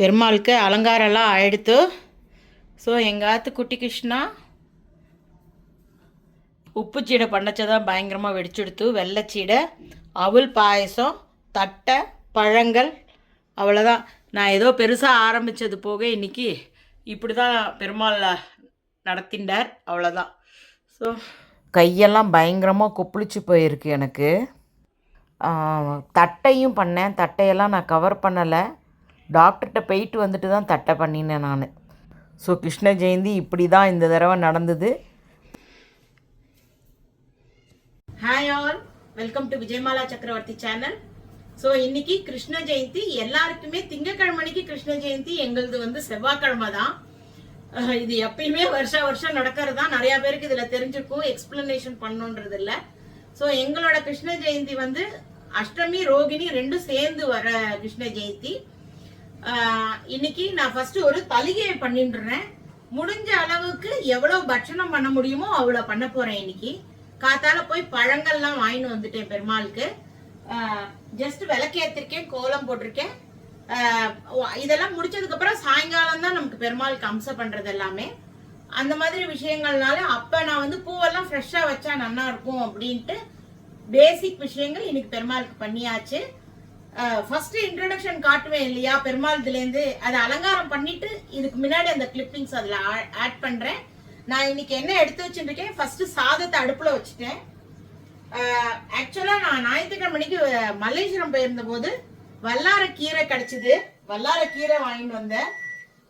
பெருமாளுக்கு அலங்காரம்லாம் ஆயிடுத்து. ஸோ எங்காத்து குட்டி கிருஷ்ணா உப்பு சீடை பண்ணச்சதான் பயங்கரமாக வெடிச்சுடுத்து. வெள்ளைச்சீடை அவல் பாயசம் தட்டை பழங்கள் அவ்வளோதான் நான் ஏதோ பெருசாக ஆரம்பித்தது போக இன்றைக்கி இப்படி தான் பெருமாள் நடத்திண்டார் அவ்வளோதான் ஸோ கையெல்லாம் பயங்கரமாக கொப்பளிச்சு போயிருக்கு எனக்கு. தட்டையும் பண்ணேன். தட்டையெல்லாம் நான் கவர் பண்ணலை. டாக்டர்கிட்ட போயிட்டு வந்துட்டு தான் தட்டை பண்ணினேன் நான். ஸோ கிருஷ்ண ஜெயந்தி இப்படி தான் இந்த தடவை நடந்தது. Hi all welcome to Vijayamala Chakravarthy channel so இன்னைக்கு கிருஷ்ண ஜெயந்தி எல்லாருக்குமே திங்கக்கிழமைக்கு கிருஷ்ண ஜெயந்தி எங்களது வந்து செவ்வாய்க்கிழமை தான் இது எப்பயுமே வருஷா வருஷம் நடக்கிறது தான் நிறைய பேருக்கு இதுல தெரிஞ்சிருக்கும். எக்ஸ்பிளனேஷன் பண்ணுன்றது இல்லை. ஸோ எங்களோட கிருஷ்ண ஜெயந்தி வந்து அஷ்டமி ரோகிணி ரெண்டும் சேர்ந்து வர கிருஷ்ண ஜெயந்தி. இன்னைக்கு நான் ஃபர்ஸ்ட் ஒரு தலிகையை பண்ணிட்டுறேன் முடிஞ்ச அளவுக்கு எவ்வளவு பட்சணம் பண்ண முடியுமோ அவ்வளவு பண்ண போறேன் இன்னைக்கு. காத்தால போய் பழங்கள்லாம் வாங்கிட்டு வந்துட்டேன் பெருமாளுக்கு. ஜஸ்ட் விளக்கேற்றிருக்கேன் கோலம் போட்டிருக்கேன். இதெல்லாம் முடிச்சதுக்கு அப்புறம் சாயங்காலம் தான் நமக்கு பெருமாளுக்கு அம்சம் பண்றது எல்லாமே. அந்த மாதிரி விஷயங்கள்னால அப்ப நான் வந்து பூவெல்லாம் ஃப்ரெஷ்ஷா வச்சா நல்லா இருக்கும் அப்படின்ட்டு பேசிக் விஷயங்கள் இன்னைக்கு பெருமாளுக்கு பண்ணியாச்சு. ஃபர்ஸ்ட் இன்ட்ரடக்ஷன் காட்டுவேன் இல்லையா? பெருமாள் இதுலேருந்து அதை அலங்காரம் பண்ணிட்டு இதுக்கு முன்னாடி அந்த கிளிப்பிங்ஸ் அதில் ஆட் பண்ணுறேன் நான் இன்னைக்கு என்ன எடுத்து வச்சுருக்கேன் ஃபர்ஸ்ட் சாதத்தை அடுப்பில் வச்சுட்டேன். ஆக்சுவலாக நான் ஞாயிற்றுக்கிழமைக்கு மல்லேஸ்வரம் போயிருந்த போது வல்லார கீரை கிடச்சிது. வல்லார கீரை வாங்கிட்டு வந்தேன்.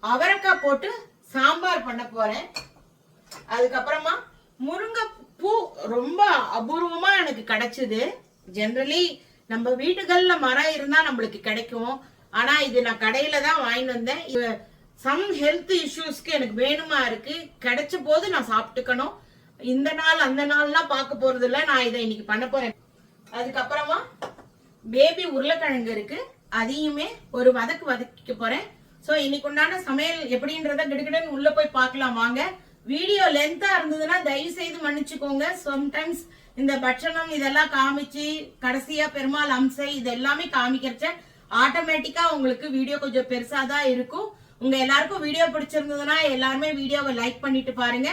அவரைக்காய் போட்டு சாம்பார் பண்ண போறேன். அதுக்கப்புறமா முருங்கை பூ ரொம்ப அபூர்வமாக எனக்கு கிடச்சிது. ஜென்ரலி நம்ம வீடுகள்ல மரம் இருந்தா நம்மளுக்கு கிடைக்கும். ஆனா இது நான் கடையில தான் வாங்கிட்டு வந்தேன். சம் ஹெல்த் இஷ்யூஸ்க்கு எனக்கு வேணுமா இருக்கு. கிடைச்ச போது நான் சாப்பிட்டுக்கணும். இந்த நாள் அந்த நாள்லாம் பார்க்க போறது இல்ல நான் இதை இன்னைக்கு பண்ண போறேன். அதுக்கப்புறமா பேபி உருளைக்கிழங்கு இருக்கு. அதையுமே ஒரு வதக்கு வதக்கிக்க போறேன். ஸோ இன்னைக்கு உண்டான சமையல் எப்படின்றத கிடுகிடன்னு உள்ள போய் பார்க்கலாம். வாங்க. வீடியோ லென்த்தா இருந்ததுன்னா தயவு செய்து மன்னிச்சுக்கோங்க. சம்டைம்ஸ் இந்த பட்சணம் இதெல்லாம் காமிச்சு கடைசியா பெருமாள் அம்சை இது எல்லாமே காமிக்கிறச்ச ஆட்டோமேட்டிக்கா உங்களுக்கு வீடியோ கொஞ்சம் பெருசா தான் இருக்கும். உங்க எல்லாருக்கும் வீடியோ பிடிச்சிருந்ததுன்னா எல்லாருமே வீடியோவை லைக் பண்ணிட்டு பாருங்க.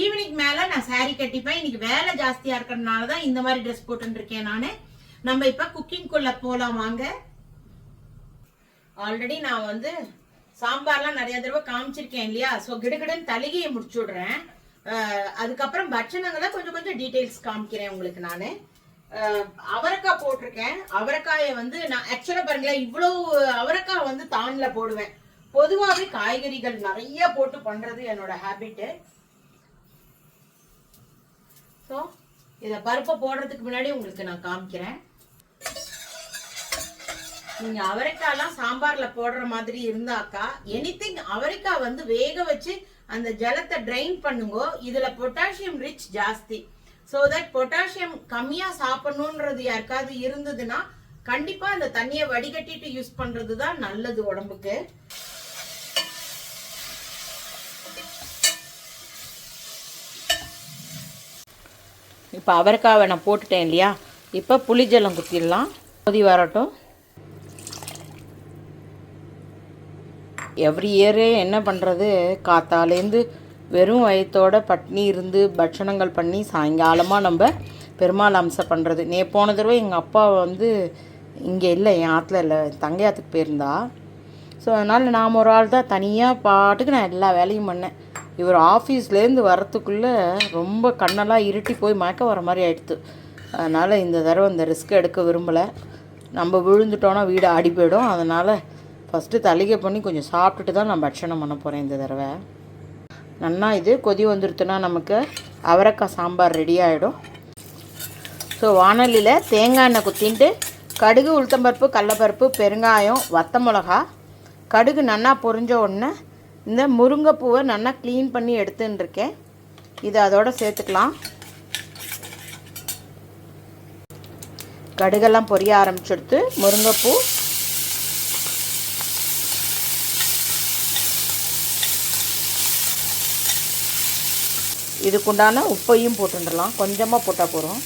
ஈவினிங் மேல நான் சாரி கட்டிப்பேன். இன்னைக்கு வேலை ஜாஸ்தியா இருக்கிறதுனால தான் இந்த மாதிரி ட்ரெஸ் போட்டுட்டு இருக்கேன் நானு. நம்ம இப்ப குக்கிங் குள்ள போலாம் வாங்க. ஆல்ரெடி நான் வந்து சாம்பார்லாம் நிறைய தடவை காமிச்சிருக்கேன் இல்லையா? ஸோ கிடுகிடுன்னு தலிகையை முடிச்சு விடுறேன் அதுக்கப்புறம் பட்சணங்களை கொஞ்சம் கொஞ்சம் டீட்டெயில்ஸ் காமிக்கிறேன் உங்களுக்கு நான். அவரைக்காய் போட்டிருக்கேன். அவரைக்காயை வந்து நான் ஆக்சுவலாக பாருங்களேன் இவ்வளோ அவரைக்காய் வந்து தானில் போடுவேன். பொதுவாகவே காய்கறிகள் நிறைய போட்டு பண்ணுறது என்னோட ஹேபிட்டு ஸோ இதை பருப்பை போடுறதுக்கு முன்னாடி உங்களுக்கு நான் காமிக்கிறேன். நீங்க அவரைக்காய்லாம் சாம்பார்ல போடுற மாதிரி இருந்தாக்கா எனிதிங் அவரைக்காய் வந்து வேக வச்சு அந்த ஜலத்தை ட்ரைன் பண்ணுங்க இதுல பொட்டாசியம் ரிச் ஜாஸ்தி. ஸோ தட் பொட்டாசியம் கம்மியா சாப்பிடணுன்றது யாருக்காவது இருந்ததுன்னா கண்டிப்பா அந்த தண்ணியை வடிகட்டிட்டு யூஸ் பண்றது தான் நல்லது உடம்புக்கு. இப்போ அவரைக்காவை நான் போட்டுட்டேன் இல்லையா? இப்போ புளி ஜலம் குத்திடலாம். கொதி வரட்டும். எவ்ரி இயரே என்ன பண்ணுறது காத்தாலேருந்து வெறும் வயத்தோட பட்னி இருந்து பட்சணங்கள் பண்ணி சாயங்காலமாக நம்ம பெருமாள் அம்சம் பண்ணுறது நே போன தடவை எங்கள் அப்பா வந்து இங்கே இல்லை என் ஆற்றுல இல்லை தங்கையாத்துக்கு போயிருந்தா. ஸோ அதனால் நாம் ஒரு ஆள் தான். தனியாக பாட்டுக்கு நான் எல்லா வேலையும் பண்ணேன். இவர் ஆஃபீஸ்லேருந்து வரத்துக்குள்ளே ரொம்ப கண்ணெல்லாம் இருட்டி போய் மயக்கம் வர மாதிரி ஆயிடுத்து. அதனால் இந்த தடவை இந்த ரிஸ்க் எடுக்க விரும்பலை. நம்ம விழுந்துட்டோன்னா வீடு ஆடி போயிடும் அதனால் ஃபஸ்ட்டு தலிகை பண்ணி கொஞ்சம் சாப்பிட்டுட்டு தான் நான் பட்சணம் பண்ண போகிறேன் இந்த தடவை. நன்னா இது கொதி வந்துருத்துனா நமக்கு அவரைக்காய் சாம்பார் ரெடி ஆகிடும் ஸோ வானொலியில் தேங்காய் எண்ணெய் குத்தின்ட்டு கடுகு உளுத்தம்பருப்பு கடலப்பருப்பு பெருங்காயம் வத்த மிளகா கடுகு நல்லா பொரிஞ்ச உடனே இந்த முருங்கைப்பூவை நல்லா க்ளீன் பண்ணி எடுத்துன்னு இருக்கேன் இதை அதோடு சேர்த்துக்கலாம். கடுகெல்லாம் பொரிய ஆரம்பிச்செடுத்து முருங்கைப்பூ இதுக்குண்டான உப்பையும் போட்டுடலாம் கொஞ்சமாக போட்டால் போகிறோம்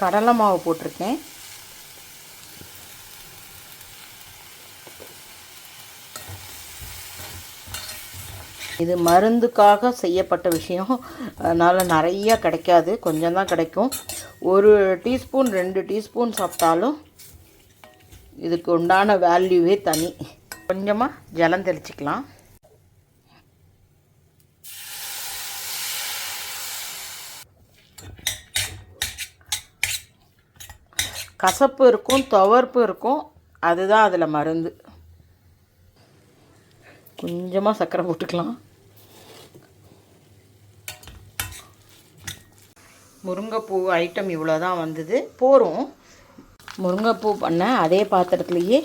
கடலை மாவு போட்டிருக்கேன். இது மருந்துக்காக செய்யப்பட்ட விஷயம். அதனால் நிறையா கிடைக்காது. கொஞ்சம் தான் கிடைக்கும். ஒரு டீஸ்பூன் ரெண்டு டீஸ்பூன் சாப்பிட்டாலும் இதுக்கு உண்டான வேல்யூவே தனி. கொஞ்சமாக ஜலம் தெளிச்சிக்கலாம். கசப்பு இருக்கும் துவர்ப்பு இருக்கும். அதுதான் அதில் மருந்து. கொஞ்சமாக சர்க்கரை போட்டுக்கலாம். முருங்கைப்பூ ஐட்டம் இவ்வளோ தான் வந்தது. போகிறோம் முருங்கைப்பூ பண்ண அதே பாத்திரத்துலேயே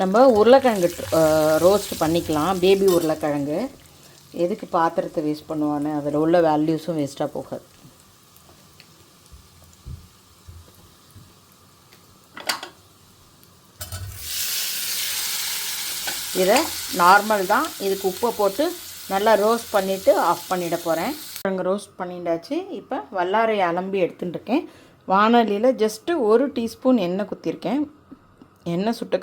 நம்ம உருளைக்கிழங்கு ரோஸ்ட் பண்ணிக்கலாம். பேபி உருளைக்கிழங்கு. எதுக்கு பாத்திரத்தை வேஸ்ட் பண்ணுவான்னு அதில் உள்ள வேல்யூஸும் வேஸ்ட்டாக போகாது. இதை நார்மல் தான். இதுக்கு உப்பை போட்டு நல்லா ரோஸ்ட் பண்ணிவிட்டு ஆஃப் பண்ணிட போகிறேன் அங்கே ரோஸ்ட் பண்ணிட்டாச்சு இப்போ வல்லாரையை அலம்பி எடுத்துட்டுருக்கேன். இருக்கேன் ஜஸ்ட்டு ஒரு டீஸ்பூன் எண்ணெய் குத்திருக்கேன். எண்ணெய் சுட்ட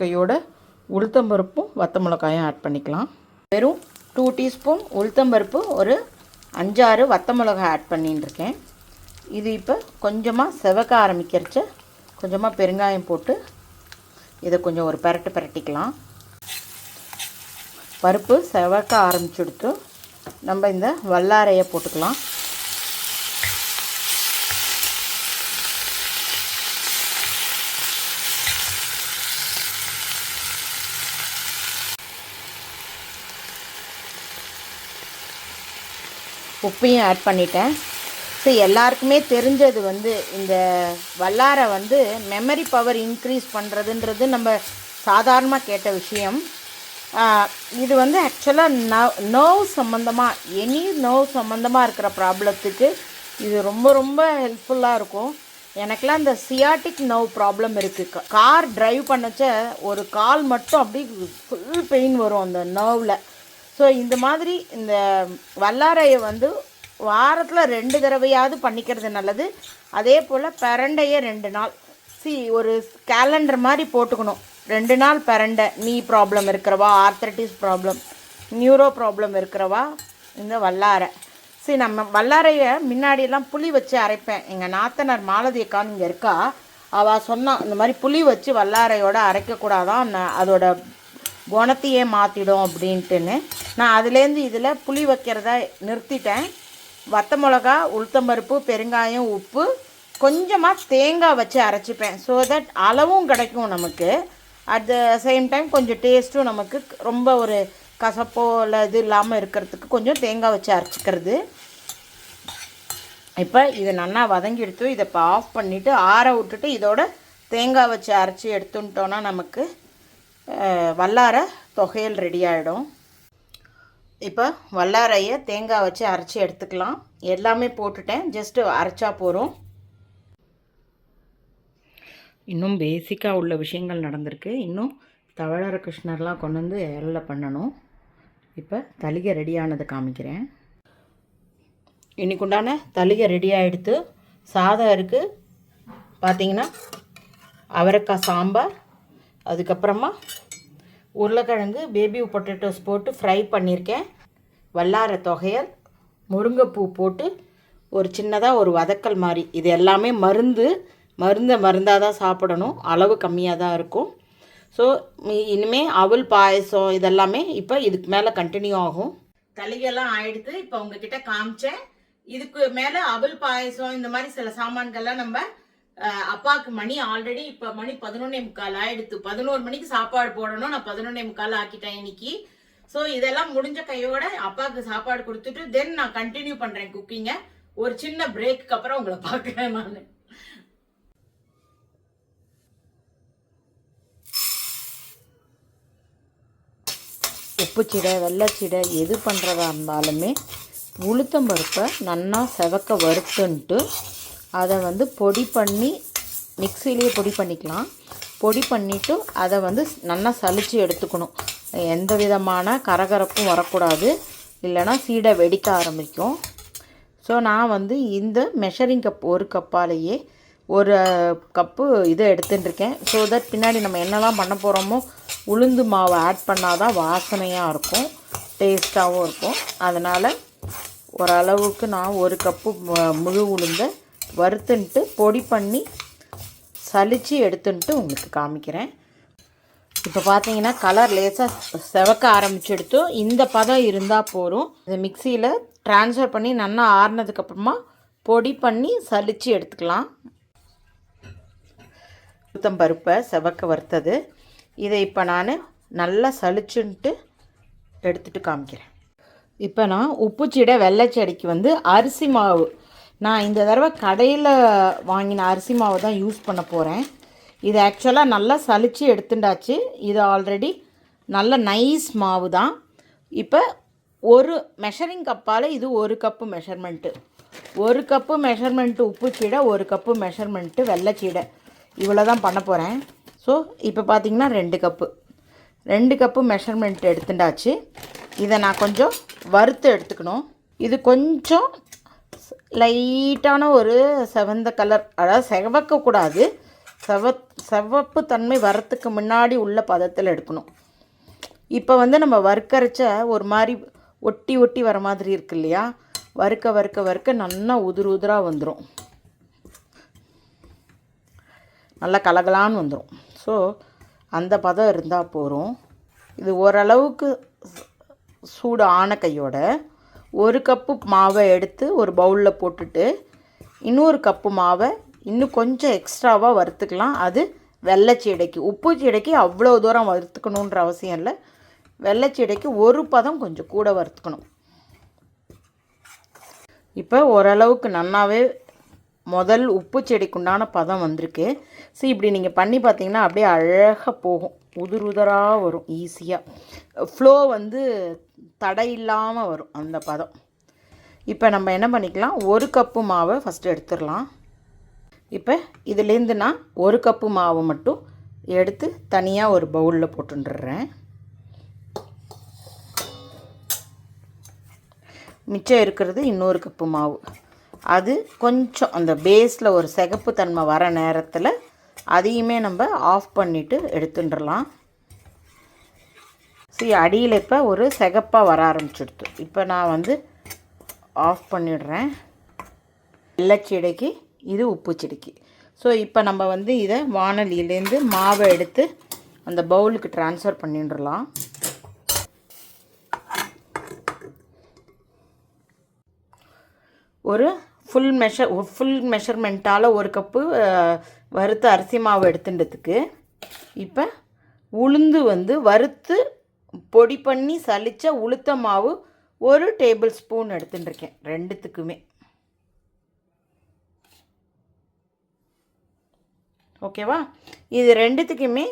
உளுத்தம்பருப்பும் வத்த மிளகாயும் ஆட் பண்ணிக்கலாம். வெறும் டூ டீஸ்பூன் உளுத்தம்பருப்பு ஒரு அஞ்சாறு வத்த மிளகாய் ஆட் பண்ணின்னு இருக்கேன் இது இப்போ கொஞ்சமாக செவக்க ஆரம்பிக்கிறச்ச கொஞ்சமாக பெருங்காயம் போட்டு இதை கொஞ்சம் ஒரு பரட்டு பரட்டிக்கலாம். பருப்பு செவக்க ஆரம்பிச்சுடுத்து நம்ம இந்த வல்லாரையை போட்டுக்கலாம். உப்பையும் ஆட் பண்ணிட்டேன். ஸோ எல்லாருக்குமே தெரிஞ்சது வந்து இந்த வல்லாரை வந்து மெமரி பவர் இன்க்ரீஸ் பண்ணுறதுன்றது நம்ம சாதாரணமாக கேட்ட விஷயம். இது வந்து ஆக்சுவலாக நவ் நர்வ் சம்மந்தமாக எனி நர்வ் சம்மந்தமாக இருக்கிற ப்ராப்ளத்துக்கு இது ரொம்ப ரொம்ப ஹெல்ப்ஃபுல்லாக இருக்கும். எனக்கெலாம் இந்த சியாட்டிக் நர்வ் ப்ராப்ளம் இருக்குது கார் டிரைவ் பண்ணச்ச ஒரு கால் மட்டும் அப்படி ஃபுல் பெயின் வரும் அந்த நர்வில் ஸோ இந்த மாதிரி இந்த வல்லாரையை வந்து வாரத்தில் ரெண்டு தடவையாவது பண்ணிக்கிறது நல்லது. அதே போல் பிரண்டையை ரெண்டு நாள். சி ஒரு கேலண்டர் மாதிரி போட்டுக்கணும். ரெண்டு நாள் பிறண்டை நீ ப்ராப்ளம் இருக்கிறவா ஆர்த்தட்டிஸ் ப்ராப்ளம் நியூரோ ப்ராப்ளம் இருக்கிறவா இந்த வல்லாரை. சரி நம்ம வல்லாரையை முன்னாடியெல்லாம் புளி வச்சு அரைப்பேன். எங்கள் நாத்தனார் மாலதி அக்கான்னு இங்கே இருக்கா. அவள் சொன்னான் இந்த மாதிரி புளி வச்சு வல்லாரையோட அரைக்கக்கூடாதான் அதோட குணத்தையே மாற்றிடும் அப்படின்ட்டுன்னு. நான் அதுலேருந்து இதில் புளி வைக்கிறத நிறுத்திட்டேன். வத்த மிளகா உளுத்தம்பருப்பு பெருங்காயம் உப்பு கொஞ்சமாக தேங்காய் வச்சு அரைச்சிப்பேன். ஸோ தட் அளவும் கிடைக்கும் நமக்கு. அட் த சேம் டைம் கொஞ்சம் டேஸ்ட்டும் நமக்கு ரொம்ப ஒரு கசப்போ இல்லை இது இல்லாமல் இருக்கிறதுக்கு கொஞ்சம் தேங்காய் வச்சு அரைச்சிக்கிறது. இப்போ இதை நல்லா வதங்கி எடுத்து இதை இப்போ ஆஃப் பண்ணிவிட்டு ஆற விட்டுட்டு இதோட தேங்காய் வச்சு அரைச்சி எடுத்துட்டோன்னா நமக்கு வல்லார தொகையல் ரெடி ஆகிடும் இப்போ வல்லாரையை தேங்காய் வச்சு அரைச்சி எடுத்துக்கலாம். எல்லாமே போட்டுட்டேன். ஜஸ்ட்டு அரைச்சா போகிறோம் இன்னும் பேசிக்காக உள்ள விஷயங்கள் நடந்திருக்கு. இன்னும் தவழர கிருஷ்ணர்லாம் கொண்டு வந்து இலையில் பண்ணணும். இப்போ தலிகை ரெடி ஆனதை காமிக்கிறேன். இன்றைக்குண்டான தலிகை ரெடி ஆகிடுத்து சாதம் இருக்குது பார்த்தீங்கன்னா அவரைக்காய் சாம்பார் அதுக்கப்புறமா உருளைக்கிழங்கு பேபி பொட்டேட்டோஸ் போட்டு ஃப்ரை பண்ணியிருக்கேன். வல்லார தொகையல் முருங்கைப்பூ போட்டு ஒரு சின்னதாக ஒரு வதக்கல் மாதிரி. இது எல்லாமே மருந்து மருந்தை மருந்தாக தான் சாப்பிடணும். அளவு கம்மியாக தான் இருக்கும். ஸோ இனிமே அவள் பாயசம் இதெல்லாமே இப்போ இதுக்கு மேலே கண்டினியூ ஆகும். தளிகெல்லாம் ஆயிடுது. இப்போ உங்ககிட்ட காமிச்சேன். இதுக்கு மேலே அவள் பாயசம் இந்த மாதிரி சில சாமான்கள்லாம் நம்ம அப்பாவுக்கு மணி ஆல்ரெடி இப்போ மணி பதினொன்னே முக்கால் ஆயிடுத்து பதினோரு மணிக்கு சாப்பாடு போடணும். நான் பதினொன்னே முக்கால் ஆக்கிட்டேன் இன்னைக்கு. ஸோ இதெல்லாம் முடிஞ்ச கையோட அப்பாவுக்கு சாப்பாடு கொடுத்துட்டு தென் நான் கண்டினியூ பண்ணுறேன் குக்கிங்கை ஒரு சின்ன பிரேக்கு அப்புறம் உங்களை பார்க்குறேன் நான். உப்புச்சீடை வெள்ளைச்சீடை எது பண்ணுறதா இருந்தாலுமே உளுத்தம் பருப்பை நல்லா செவக்க வறுத்துன்ட்டு அதை வந்து பொடி பண்ணி மிக்சிலேயே பொடி பண்ணிக்கலாம். பொடி பண்ணிவிட்டு அதை வந்து நல்லா சளிச்சு எடுத்துக்கணும். எந்த விதமான கரகரப்பும் வரக்கூடாது. இல்லைன்னா சீடை வெடிக்க ஆரம்பிக்கும். ஸோ நான் வந்து இந்த மெஷரிங் கப் ஒரு கப்பாலேயே ஒரு கப்பு இதை எடுத்துட்டுருக்கேன். ஸோ தட் பின்னாடி நம்ம என்னெல்லாம் பண்ண போகிறோமோ உளுந்து மாவை ஆட் பண்ணால் தான் வாசனையாக இருக்கும் டேஸ்ட்டாகவும் இருக்கும். அதனால் ஓரளவுக்கு நான் ஒரு கப்பு முழு உளுந்தை வறுத்துன்ட்டு பொடி பண்ணி சலித்து எடுத்துன்ட்டு உங்களுக்கு காமிக்கிறேன். இப்போ பார்த்தீங்கன்னா கலர் லேசாக செவக்க ஆரம்பிச்செடுத்து இந்த பதம் இருந்தால் போதும். இதை மிக்சியில் ட்ரான்ஸ்ஃபர் பண்ணி நல்லா ஆறுனதுக்கப்புறமா பொடி பண்ணி சலித்து எடுத்துக்கலாம். உளுத்தம் பருப்பை செவக்க வறுத்தது. இதை இப்போ நான் நல்லா சலிச்சுன்ட்டு எடுத்துகிட்டு காமிக்கிறேன். இப்போ நான் உப்புச்சீடை வெள்ளைச்செடிக்கு வந்து அரிசி மாவு. நான் இந்த தடவை கடையில் வாங்கின அரிசி மாவு தான் யூஸ் பண்ண போகிறேன் இது ஆக்சுவலாக நல்லா சளிச்சு எடுத்துட்டாச்சு இது ஆல்ரெடி நல்ல நைஸ் மாவு தான். இப்போ ஒரு மெஷரிங் கப்பால் இது ஒரு கப்பு மெஷர்மெண்ட்டு. ஒரு கப்பு மெஷர்மெண்ட்டு உப்புச்சீடை ஒரு கப்பு மெஷர்மெண்ட்டு வெள்ளைச்சீடை இவ்வளோ தான் பண்ண போகிறேன் ஸோ இப்போ பார்த்தீங்கன்னா ரெண்டு கப்பு. ரெண்டு கப்பு மெஷர்மெண்ட் எடுத்துட்டாச்சு இதை நான் கொஞ்சம் வறுத்து எடுத்துக்கணும். இது கொஞ்சம் லைட்டான ஒரு செவந்த கலர் அதாவது செவக்கக்கூடாது. செவ செவப்பு தன்மை வரத்துக்கு முன்னாடி உள்ள பதத்தில் எடுக்கணும். இப்போ வந்து நம்ம வறுக்கரைச்ச ஒரு மாதிரி ஒட்டி ஒட்டி வர மாதிரி இருக்கு இல்லையா? வறுக்க வறுக்க வறுக்க நல்லா உதிர் உதிராக வந்துடும் நல்லா கலகலான்னு வந்துடும் ஸோ அந்த பதம் இருந்தால் போகிறோம் இது ஓரளவுக்கு சூடு ஆன கையோட ஒரு கப்பு மாவை எடுத்து ஒரு பவுலில் போட்டுட்டு இன்னொரு கப்பு மாவை இன்னும் கொஞ்சம் எக்ஸ்ட்ராவாக வறுத்துக்கலாம். அது வெள்ளைச்சீடைக்கு உப்பு சீடைக்கு அவ்வளோ தூரம் வறுத்துக்கணுன்ற அவசியம் இல்லை. வெள்ளைச்சீடைக்கு ஒரு பதம் கொஞ்சம் கூட வறுத்துக்கணும். இப்போ ஓரளவுக்கு நன்னாவே முதல் உப்பு செடிக்குண்டான பதம் வந்திருக்கு. ஸோ இப்படி நீங்கள் பண்ணி பார்த்தீங்கன்னா அப்படியே அழகாக போகும். உதிர் உதராக வரும் ஈஸியாக ஃப்ளோ வந்து தடை இல்லாமல் வரும் அந்த பதம். இப்போ நம்ம என்ன பண்ணிக்கலாம்? ஒரு கப்பு மாவை ஃபஸ்ட்டு எடுத்துடலாம். இப்போ இதுலேருந்து நான் ஒரு கப்பு மாவு மட்டும் எடுத்து தனியாக ஒரு பவுலில் போட்டுடுறேன் மிச்சம் இருக்கிறது இன்னொரு கப்பு மாவு. அது கொஞ்சம் அந்த பேஸில் ஒரு சிகப்பு தன்மை வர நேரத்தில் அதையுமே நம்ம ஆஃப் பண்ணிவிட்டு எடுத்துட்டுலாம் சரி அடியில் இப்போ ஒரு சிகப்பாக வர ஆரம்பிச்சிடுது. இப்போ நான் வந்து ஆஃப் பண்ணிடுறேன். வெள்ளைச்செடிக்கு இது உப்பு செடிக்கு ஸோ இப்போ நம்ம வந்து இதை வானலியிலேருந்து மாவை எடுத்து அந்த பவுலுக்கு ட்ரான்ஸ்ஃபர் பண்ணிடலாம் ஒரு ஃபுல் மெஷர் ஃபுல் மெஷர்மெண்ட்டால் ஒரு கப்பு வறுத்து வறுத்த அரிசி மாவு எடுத்துட்டதுக்கு இப்போ உளுந்து வந்து வறுத்து பொடி பண்ணி சலித்த உளுத்த மாவு ஒரு டேபிள் ஸ்பூன் எடுத்துட்டுருக்கேன் ரெண்டுத்துக்குமே. ஓகேவா இது ரெண்டுத்துக்குமே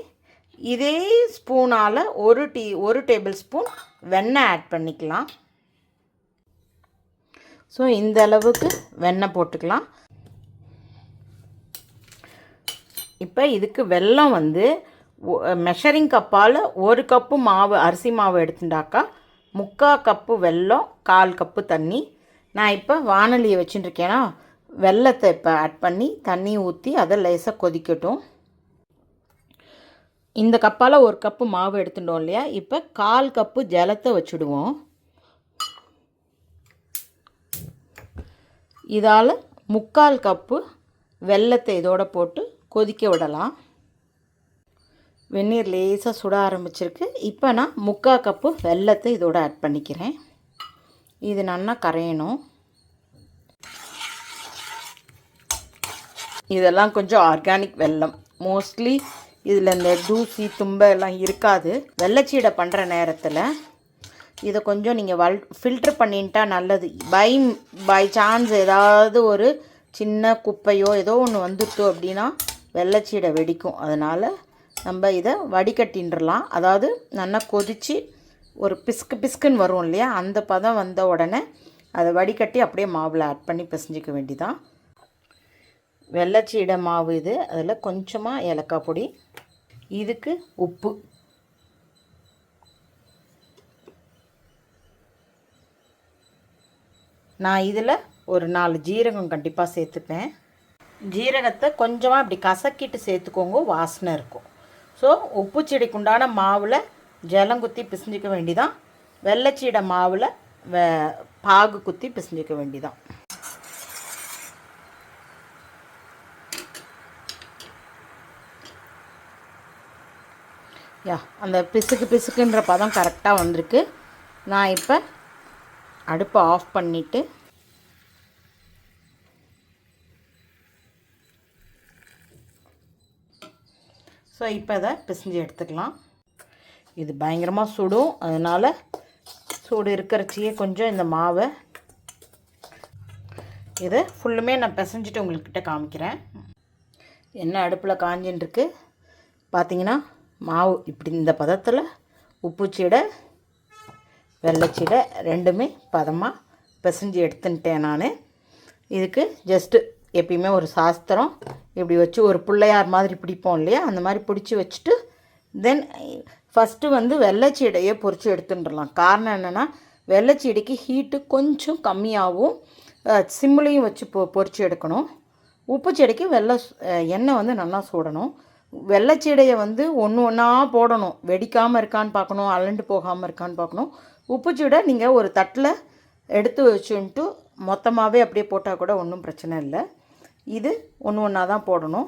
இதே ஸ்பூனால் ஒரு டீ ஒரு டேபிள் ஸ்பூன் வெண்ணெய் ஆட் பண்ணிக்கலாம். ஸோ இந்த அளவுக்கு வெண்ணெய் போட்டுக்கலாம். இப்போ இதுக்கு வெல்லம் வந்து மெஷரிங் கப்பால் ஒரு கப்பு மாவு அரிசி மாவு எடுத்துட்டாக்கா முக்கால் கப்பு வெல்லம் கால் கப்பு தண்ணி. நான் இப்போ வானலியை வச்சுட்டுருக்கேன்னா வெல்லத்தை இப்போ ஆட் பண்ணி தண்ணி ஊற்றி அதை லேசாக கொதிக்கட்டும். இந்த கப்பால் ஒரு கப்பு மாவு எடுத்துட்டோம் இல்லையா? இப்போ கால் கப்பு ஜலத்தை வச்சுடுவோம். இதால் முக்கால் கப்பு வெல்லத்தை இதோட போட்டு கொதிக்க விடலாம். வெந்நீர் லேசாக சுட ஆரம்பிச்சிருக்கு. இப்போ நான் முக்கால் கப்பு வெல்லத்தை இதோட ஆட் பண்ணிக்கிறேன். இது நல்லா கரையணும். இதெல்லாம் கொஞ்சம் ஆர்கானிக் வெல்லம். மோஸ்ட்லி இதில் இந்த தூசி தும்பை எல்லாம் இருக்காது. வெள்ளச்சீடை பண்ணுற நேரத்தில் இதை கொஞ்சம் நீங்கள் வல் ஃபில்ட்ரு பண்ணிட்டா நல்லது. பை பை சான்ஸ் ஏதாவது ஒரு சின்ன குப்பையோ ஏதோ ஒன்று வந்துட்டு அப்படின்னா வெள்ளச்சீடை வெடிக்கும். அதனால் நம்ம இதை வடிகட்டின்றலாம். அதாவது நல்லா கொதித்து ஒரு பிஸ்கு பிஸ்குன்னு வரும் இல்லையா? அந்த பதம் வந்த உடனே அதை வடிகட்டி அப்படியே மாவில் ஆட் பண்ணி பிசைஞ்சிக்க வேண்டிதான். வெள்ளச்சீடை மாவு இது. அதில் கொஞ்சமாக ஏலக்காய் பொடி இதுக்கு உப்பு. நான் இதில் ஒரு நாலு ஜீரகம் கண்டிப்பாக சேர்த்துப்பேன். ஜீரகத்தை கொஞ்சமாக இப்படி கசக்கிட்டு சேர்த்துக்கோங்க வாசனை இருக்கும். ஸோ உப்பு செடிக்குண்டான மாவில் ஜலம் குத்தி பிசைஞ்சிக்க வேண்டிதான். வெள்ளைச்சீடை மாவில் பாகு குத்தி பிசைஞ்சிக்க வேண்டிதான். யா அந்த பிசுக்கு பிசுக்குன்ற பதம் கரெக்டாக வந்திருக்கு. நான் இப்போ அடுப்பை ஆஃப் பண்ணிவிட்டு ஸோ இப்போ இதை பிசைஞ்சு எடுத்துக்கலாம். இது பயங்கரமாக சுடும். அதனால் சூடு இருக்கிறச்சியே கொஞ்சம் இந்த மாவை இதை ஃபுல்லுமே நான் பிசைஞ்சிட்டு உங்கள்கிட்ட காமிக்கிறேன். என்ன அடுப்பில் காஞ்சின்னு பார்த்தீங்கன்னா மாவு. இப்படி இந்த பதத்தில் உப்புச்சீடை வெள்ளைச்சீடை ரெண்டுமே பதமாக பிசைஞ்சு எடுத்துன்ட்டேன் நான். இதுக்கு ஜஸ்ட்டு எப்பயுமே ஒரு சாஸ்திரம் இப்படி வச்சு ஒரு பிள்ளையார் மாதிரி பிடிப்போம் இல்லையா? அந்த மாதிரி பிடிச்சி வச்சுட்டு தென் ஃபஸ்ட்டு வந்து வெள்ளைச்சீடையே பொறிச்சு எடுத்துட்டுலாம் காரணம் என்னென்னா வெள்ளைச்சீடைக்கு ஹீட்டு கொஞ்சம் கம்மியாகவும் சிம்மிலையும் வச்சு பொ பொறிச்சு எடுக்கணும். உப்பு செடிக்கு வெள்ளை எண்ணெய் வந்து நல்லா சுடணும். வெள்ளைச்சீடையை வந்து ஒன்று ஒன்றா போடணும். வெடிக்காமல் இருக்கான்னு பார்க்கணும் அலண்டு போகாமல் இருக்கான்னு பார்க்கணும். உப்புச்சீடை நீங்கள் ஒரு தட்டில் எடுத்து வச்சுன்ட்டு மொத்தமாகவே அப்படியே போட்டால் கூட ஒன்றும் பிரச்சனை இல்லை. இது ஒன்று ஒன்றா தான் போடணும்.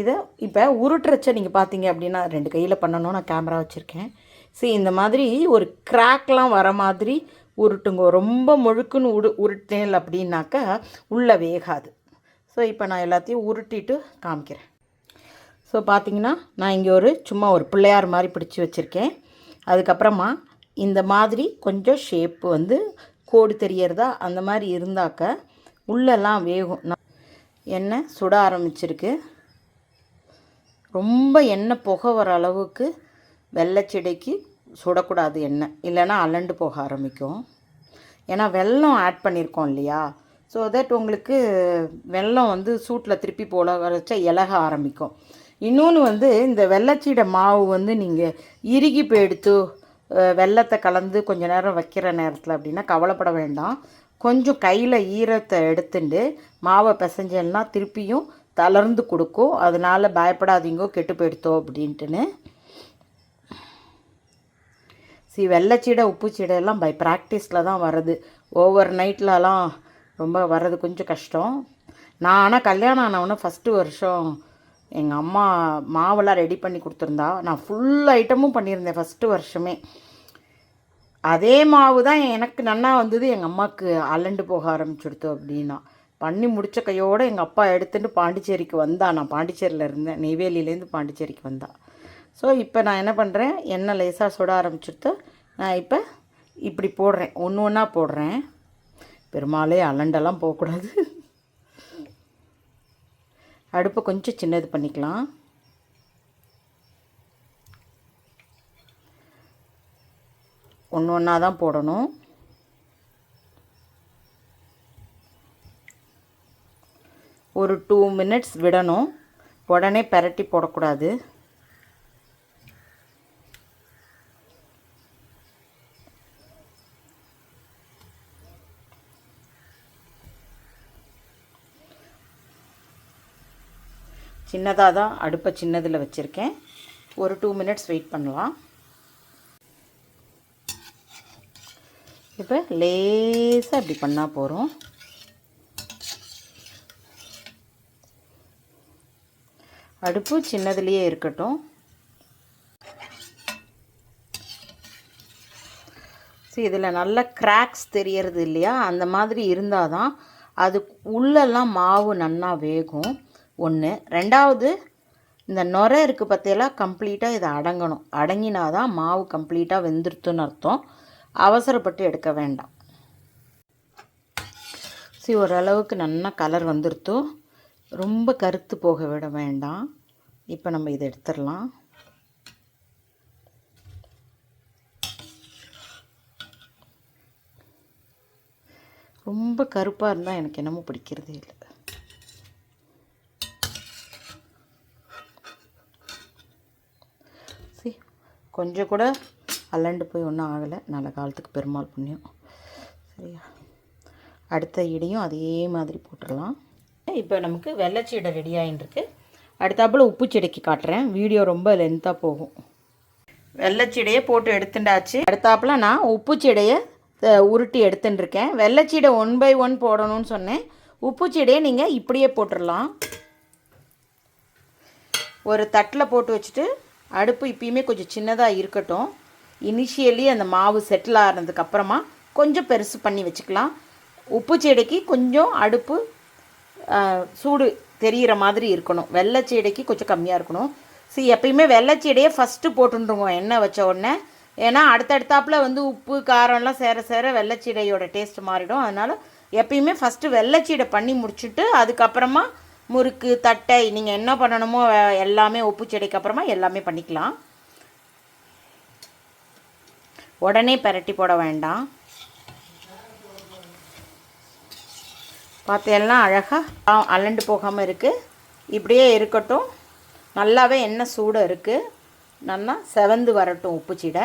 இதை இப்போ உருட்டுறச்ச நீங்கள் பார்த்தீங்க அப்படின்னா ரெண்டு கையில் பண்ணணும். நான் கேமரா வச்சுருக்கேன். சரி இந்த மாதிரி ஒரு கிராக்லாம் வர மாதிரி உருட்டுங்க. ரொம்ப முழுக்குன்னு உரு உருட்டேன் அப்படின்னாக்கா உள்ளே வேகாது. ஸோ இப்போ நான் எல்லாத்தையும் உருட்டிட்டு காமிக்கிறேன். ஸோ பார்த்தீங்கன்னா நான் இங்கே ஒரு சும்மா ஒரு பிள்ளையார் மாதிரி பிடிச்சி வச்சுருக்கேன். அதுக்கப்புறமா இந்த மாதிரி கொஞ்சம் ஷேப்பு வந்து கோடு தெரியறதா அந்த மாதிரி இருந்தாக்க உள்ளெல்லாம் வேகும். நான் எண்ணெய் சுட ஆரம்பிச்சிருக்கு. ரொம்ப எண்ணெய் புகை வர அளவுக்கு வெள்ளைச்செடிக்கு சுடக்கூடாது எண்ணெய். இல்லைன்னா அலண்டு போக ஆரம்பிக்கும். ஏன்னா வெல்லம் ஆட் பண்ணியிருக்கோம் இல்லையா? ஸோ தட் உங்களுக்கு வெல்லம் வந்து சூட்டில் திருப்பி போல வச்சா இலக ஆரம்பிக்கும். இன்னொன்று வந்து இந்த வெள்ளச்சீடை மாவு வந்து நீங்கள் இறுகி போயிடுத்து வெள்ளத்தை கலந்து கொஞ்ச நேரம் வைக்கிற நேரத்தில் அப்படின்னா கவலைப்பட வேண்டாம். கொஞ்சம் கையில் ஈரத்தை எடுத்துட்டு மாவை பிசைஞ்சேன்னா திருப்பியும் தளர்ந்து கொடுக்கும். அதனால பயப்படாதீங்கோ கெட்டு போயிடுத்தோ அப்படின்ட்டுன்னு. சி வெள்ளைச்சீடை உப்பு எல்லாம் பை ப்ராக்டிஸில் தான் வருது ஓவர் நைட்லலாம் ரொம்ப வர்றது கொஞ்சம் கஷ்டம். நான் ஆனால் கல்யாணம் ஆனவொன்னே ஃபஸ்ட்டு வருஷம் எங்கள் அம்மா மாவெல்லாம் ரெடி பண்ணி கொடுத்துருந்தா நான் ஃபுல் ஐட்டமும் பண்ணியிருந்தேன் ஃபஸ்ட்டு வருஷமே. அதே மாவு தான் எனக்கு நன்னா வந்தது எங்கள் அம்மாவுக்கு அலண்டு போக ஆரம்பிச்சுடுத்து அப்படின்னா. பண்ணி முடித்த கையோடு எங்கள் அப்பா எடுத்துகிட்டு பாண்டிச்சேரிக்கு வந்தா. நான் பாண்டிச்சேரியில் இருந்தேன் நெய்வேலியிலேருந்து பாண்டிச்சேரிக்கு வந்தா. ஸோ இப்போ நான் என்ன பண்ணுறேன் எண்ணெய் லேசாக சுட ஆரம்பிச்சுட்டு நான் இப்போ இப்படி போடுறேன் ஒன்று ஒன்றா போடுறேன். பெருமாளே அலண்டெல்லாம் போகக்கூடாது. அடுப்பை கொஞ்சம் சின்னது பண்ணிக்கலாம். ஒன்று ஒன்றா தான் போடணும். ஒரு டூ மினிட்ஸ் விடணும். உடனே பெரட்டி போடக்கூடாது. சின்னதாக தான் அடுப்பை சின்னதில் வச்சுருக்கேன். ஒரு டூ மினிட்ஸ் வெயிட் பண்ணலாம். இப்போ லேசாக இப்படி பண்ணால் போகிறோம் அடுப்பு சின்னதுலேயே இருக்கட்டும். சரி இதில் நல்ல கிராக்ஸ் தெரியறது இல்லையா? அந்த மாதிரி இருந்தால் தான் அது உள்ளெல்லாம் மாவு நன்னா வேகும். ஒன்று ரெண்டாவது இந்த நுரை இருக்குது பற்றியெல்லாம் கம்ப்ளீட்டாக இதை அடங்கணும். அடங்கினா தான் மாவு கம்ப்ளீட்டாக வெந்துருத்துன்னு அர்த்தம். அவசரப்பட்டு எடுக்க வேண்டாம். சரி ஓரளவுக்கு நல்லா கலர் வந்துருத்தோ. ரொம்ப கருத்து போக விட வேண்டாம். இப்போ நம்ம இதை எடுத்துடலாம். ரொம்ப கருப்பாக இருந்தால் எனக்கு என்னமோ பிடிக்கிறதே இல்லை சரி கொஞ்சம் கூட அல்லண்டு போய் ஒன்றும் ஆகலை. நல்ல காலத்துக்கு பெருமாள் புண்ணியம். சரியா? அடுத்த இடையும் அதே மாதிரி போட்டுடலாம். இப்போ நமக்கு வெள்ளச்சீடை ரெடி ஆகிட்டுருக்கு அடுத்தாப்புல உப்பு செடிக்கு காட்டுறேன். வீடியோ ரொம்ப லென்த்தாக போகும். வெள்ளச்சீடையை போட்டு எடுத்துட்டாச்சு அடுத்தாப்புல நான் உப்பு செடையை உருட்டி எடுத்துட்டுருக்கேன் வெள்ளச்சீடை ஒன் பை ஒன் போடணும்னு சொன்னேன். உப்பு செடியை நீங்கள் இப்படியே போட்டுடலாம். ஒரு தட்டில் போட்டு வச்சுட்டு அடுப்பு இப்பயுமே கொஞ்சம் சின்னதாக இருக்கட்டும். இனிஷியலி அந்த மாவு செட்டில் ஆனதுக்கப்புறமா கொஞ்சம் பெருசு பண்ணி வச்சுக்கலாம். உப்பு செடிக்கு கொஞ்சம் அடுப்பு சூடு தெரிகிற மாதிரி இருக்கணும். வெள்ளைச்சீடைக்கு கொஞ்சம் கம்மியாக இருக்கணும். சரி எப்பயுமே வெள்ளைச்சீடையே ஃபஸ்ட்டு போட்டுருவோம் எண்ணெய் வச்ச உடனே. ஏன்னா அடுத்தடுத்தாப்புல வந்து உப்பு காரம்லாம் சேர சேர வெள்ளைச்சீடையோட டேஸ்ட் மாறிடும். அதனால் எப்பயுமே ஃபஸ்ட்டு வெள்ளைச்சீடை பண்ணி முடிச்சுட்டு அதுக்கப்புறமா முறுக்கு தட்டை நீங்கள் என்ன பண்ணணுமோ எல்லாமே உப்பு செடிக்கு அப்புறமா எல்லாமே பண்ணிக்கலாம். உடனே பரட்டி போட வேண்டாம். பார்த்தேன்னா அழகாக அலண்டு போகாமல் இருக்குது இப்படியே இருக்கட்டும். நல்லாவே எண்ணெய் சூடு இருக்குது நல்லா செவந்து வரட்டும் உப்பு சீடை.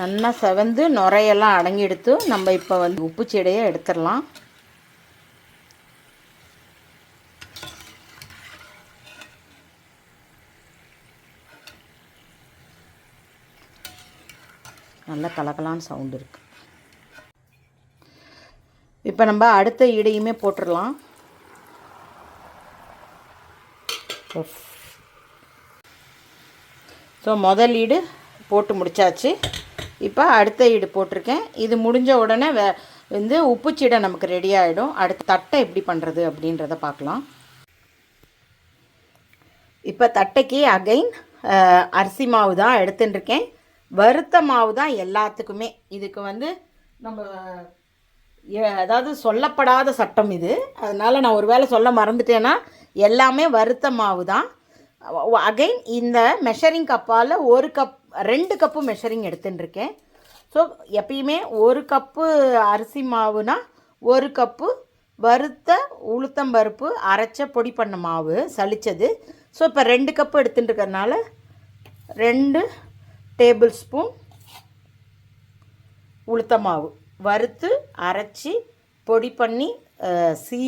நல்லா செவந்து நுரையெல்லாம் அடங்கிடுத்து நம்ம இப்போ வந்து உப்பு சீடையை எடுத்துடலாம். நல்ல கலகலான்னு சவுண்டு இருக்குது இப்போ நம்ம அடுத்த ஈடையுமே போட்டுடலாம் ஸோ முதல் ஈடு போட்டு முடிச்சாச்சு. இப்போ அடுத்த ஈடு போட்டிருக்கேன். இது முடிஞ்ச உடனே வே வந்து உப்புச்சீடை நமக்கு ரெடி ஆகிடும் அடுத்த தட்டை எப்படி பண்ணுறது அப்படின்றத பார்க்கலாம். இப்போ தட்டைக்கு அகைன் அரிசி மாவு தான் எடுத்துட்டுருக்கேன் வறுத்த மாவு தான் எல்லாத்துக்குமே. இதுக்கு வந்து நம்ம அதாவது சொல்லப்படாத சட்டம் இது. அதனால் நான் ஒரு வேளை சொல்ல மறந்துட்டேன்னா எல்லாமே வறுத்த மாவு தான் அகைன் இந்த மெஷரிங் கப்பால் ஒரு கப் ரெண்டு கப்பு மெஷரிங் எடுத்துட்டுருக்கேன். ஸோ எப்பயுமே ஒரு கப்பு அரிசி மாவுனா ஒரு கப்பு வறுத்த உளுத்தம்பருப்பு அரைச்ச பொடி பண்ண மாவு சளிச்சது. ஸோ இப்போ ரெண்டு கப்பு எடுத்துட்டுருக்கறனால ரெண்டு டேபிள் ஸ்பூன் உளுத்த மாவு வறுத்து அரைச்சி பொடி பண்ணி சீ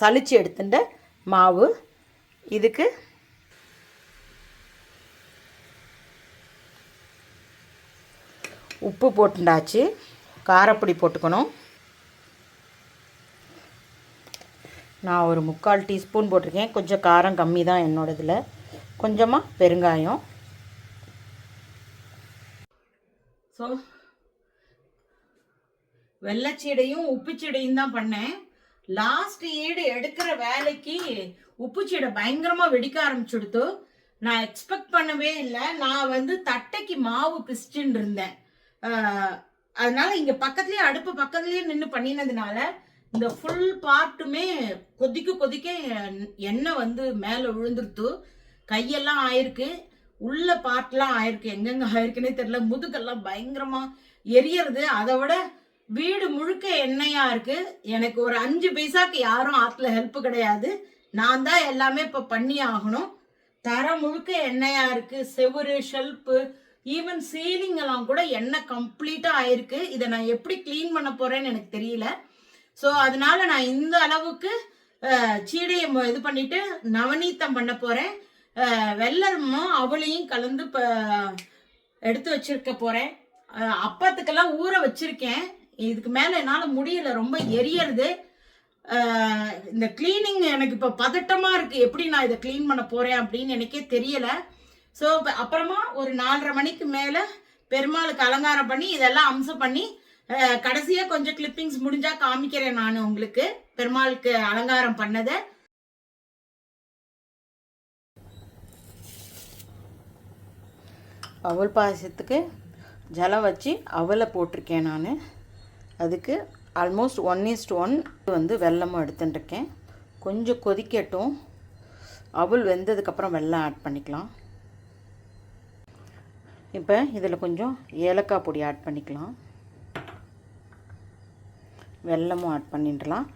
சளிச்சு எடுத்துட்ட மாவு. இதுக்கு உப்பு போட்டுண்டாச்சு. காரப்பொடி போட்டுக்கணும். நான் ஒரு முக்கால் டீஸ்பூன் போட்டிருக்கேன். கொஞ்சம் காரம் கம்மி தான் என்னோடதில். கொஞ்சமாக பெருங்காயம். ஸோ வெள்ளைச்சீடையும் உப்புச்சீடையும் தான் பண்ணேன். லாஸ்ட் ஈடு எடுக்கிற வேலைக்கு உப்புச்சீடை பயங்கரமாக வெடிக்க ஆரம்பிச்சுடுத்து. நான் எக்ஸ்பெக்ட் பண்ணவே இல்லை. நான் வந்து தட்டைக்கு மாவு பிசிச்சுன்னு இருந்தேன். அதனால இங்கே பக்கத்துலேயே அடுப்பு பக்கத்துலேயே நின்று பண்ணினதுனால இந்த ஃபுல் பார்ட்டுமே கொதிக்க கொதிக்க எண்ணெய் வந்து மேலே விழுந்துருத்து கையெல்லாம் ஆயிருக்கு. உள்ள பார்ட்லாம் ஆயிருக்கு எங்கெங்க ஆயிருக்குன்னே தெரியல. முதுகெல்லாம் பயங்கரமா எரியறது. அதை விட வீடு முழுக்க எண்ணெயா இருக்கு. எனக்கு ஒரு அஞ்சு பைசாக்கு யாரும் ஆத்துல ஹெல்ப் கிடையாது. நான் தான் எல்லாமே இப்ப பண்ணி ஆகணும். தர முழுக்க எண்ணெயா இருக்கு. செவுரு ஷெல்ஃபு ஈவன் சீலிங் எல்லாம் கூட எண்ணெய் கம்ப்ளீட்டா ஆயிருக்கு. இதை நான் எப்படி க்ளீன் பண்ண போறேன்னு எனக்கு தெரியல. ஸோ அதனால நான் இந்த அளவுக்கு சீடையை இது பண்ணிட்டு நவநீத்தம் பண்ண போறேன். வெள்ளமும் அவளையும் கலந்து இப்போ எடுத்து வச்சிருக்க போகிறேன் அப்பத்துக்கெல்லாம் ஊற வச்சிருக்கேன். இதுக்கு மேலே என்னால் முடியல ரொம்ப எரியறது. இந்த க்ளீனிங் எனக்கு இப்போ பதட்டமாக இருக்குது எப்படி நான் இதை க்ளீன் பண்ண போகிறேன் அப்படின்னு எனக்கே தெரியலை. ஸோ அப்புறமா ஒரு நாலரை மணிக்கு மேலே பெருமாளுக்கு அலங்காரம் பண்ணி இதெல்லாம் அம்சம் பண்ணி கடைசியாக கொஞ்சம் கிளிப்பிங்ஸ் முடிஞ்சால் காமிக்கிறேன் நான் உங்களுக்கு. பெருமாளுக்கு அலங்காரம் பண்ணதை. அவல் பாயசத்துக்கு ஜலம் வச்சு அவலை போட்டிருக்கேன் நான். அதுக்கு ஆல்மோஸ்ட் ஒன் இஸ்ட் ஒன் வந்து வெல்லமும் எடுத்துட்டுருக்கேன். கொஞ்சம் கொதிக்கட்டும். அவல் வெந்ததுக்கப்புறம் வெள்ளம் ஆட் பண்ணிக்கலாம். இப்போ இதில் கொஞ்சம் ஏலக்காய் பொடி ஆட் பண்ணிக்கலாம். வெல்லமும் ஆட் பண்ணிடலாம்.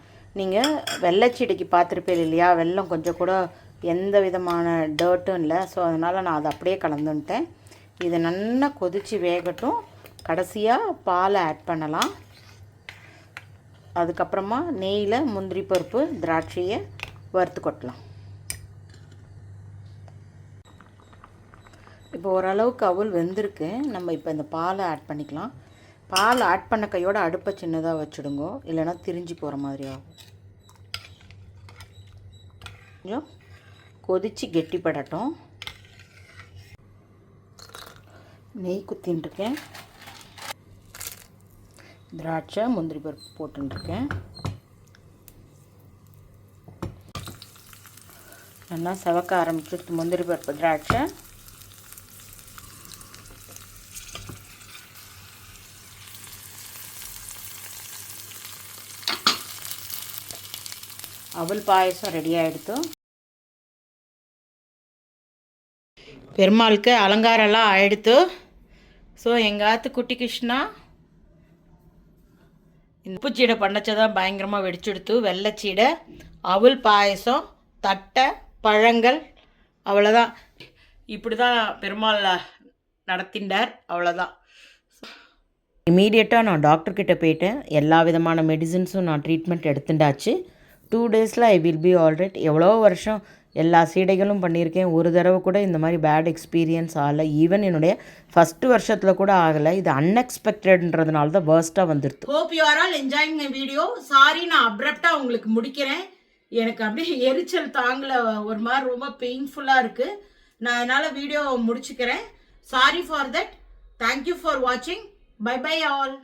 நீங்கள் வெள்ளச்சீடைக்கு பார்த்துருப்பீங்க இல்லையா? வெல்லம் கொஞ்சம் கூட எந்த விதமான டர்ட்டும் இல்லை. ஸோ அதனால் நான் அதை அப்படியே கலந்துன்ட்டேன். இது நல்லா கொதித்து வேகட்டும். கடைசியாக பாலை ஆட் பண்ணலாம். அதுக்கப்புறமா நெய்யில் முந்திரி பருப்பு திராட்சையை வறுத்து கொட்டலாம். இப்போ ஓரளவுக்கு அவல் வெந்திருக்கு. நம்ம இப்போ இந்த பாலை ஆட் பண்ணிக்கலாம். பால் ஆட் பண்ண கையோட அடுப்பை சின்னதாக வச்சுடுங்க. இல்லைன்னா திரிஞ்சு போகிற மாதிரி ஆகும். கொஞ்சம் கொதித்து கெட்டிப்படட்டும். நெய் குத்தின்ட்டுருக்கேன் திராட்சை முந்திரி பருப்பு போட்டுருக்கேன் நல்லா செவக்க ஆரம்பிச்சிருக்கு முந்திரி பருப்பு திராட்சை. அவல் பாயசம் ரெடி ஆகிடுத்து பெருமாளுக்கு அலங்காரம்லாம் ஆயிடுத்து. ஸோ எங்காத்து குட்டி கிருஷ்ணா இந்த உப்புச்சீடை பண்ணச்சதான் பயங்கரமாக வெடிச்சுடுத்து. வெள்ளைச்சீடை அவுல் பாயசம் தட்டை பழங்கள் அவ்வளோதான். இப்படி தான் பெருமாள் நடத்தின்றார் அவ்வளோதான். இமீடியட்டாக நான் டாக்டர்கிட்ட போயிட்டேன். எல்லா விதமான மெடிசின்ஸும் நான் ட்ரீட்மெண்ட் எடுத்துட்டாச்சு டூ டேஸில் ஐ வில் பி ஆல்ரைட் எவ்வளோ வருஷம் எல்லா சீடைகளும் பண்ணியிருக்கேன். ஒரு தடவை கூட இந்த மாதிரி பேட் எக்ஸ்பீரியன்ஸ் ஆகலை. ஈவன் என்னுடைய ஃபஸ்ட்டு வருஷத்தில் கூட ஆகலை. இது அன்எக்ஸ்பெக்டட்ன்றதுனால தான் வேர்ஸ்ட்டாக வந்துடுது hope you are all enjoying video sorry நான் அப்ரப்டாக உங்களுக்கு முடிக்கிறேன். எனக்கு அப்படியே எரிச்சல் தாங்கல. ஒரு மாதிரி ரொம்ப பெயின்ஃபுல்லாக இருக்குது நான் என்னால் வீடியோ முடிச்சுக்கிறேன். Sorry for that thank you for வாட்சிங் பை பை ஆல்